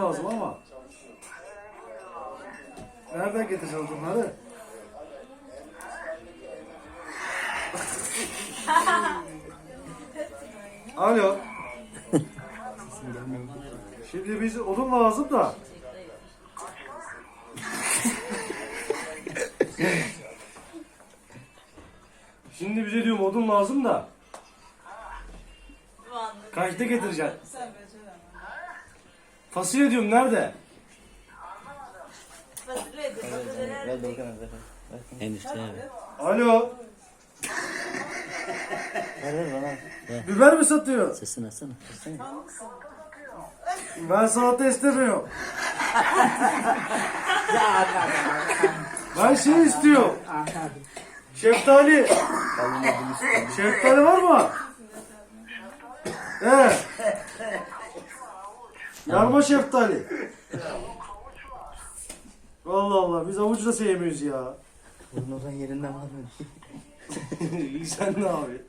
lazım ama. Nereden getireceğiz bunları? Alo. Şimdi biz odun lazım da. Şimdi bize diyorum odun lazım da. Kaçta getireceksin? Fasulye diyorum nerede? Enişte abi. Alo. Ver ver bana. Biber mi satıyor? Sesini açsana. Ben salata istemiyorum. ben şey istiyorum. Şeftali. Şeftali var mı? Evet. Yarma şeftali. Allah Allah biz avuç da sevmiyoruz ya. Bunun oradan yerinden var mı? Sen ne abi?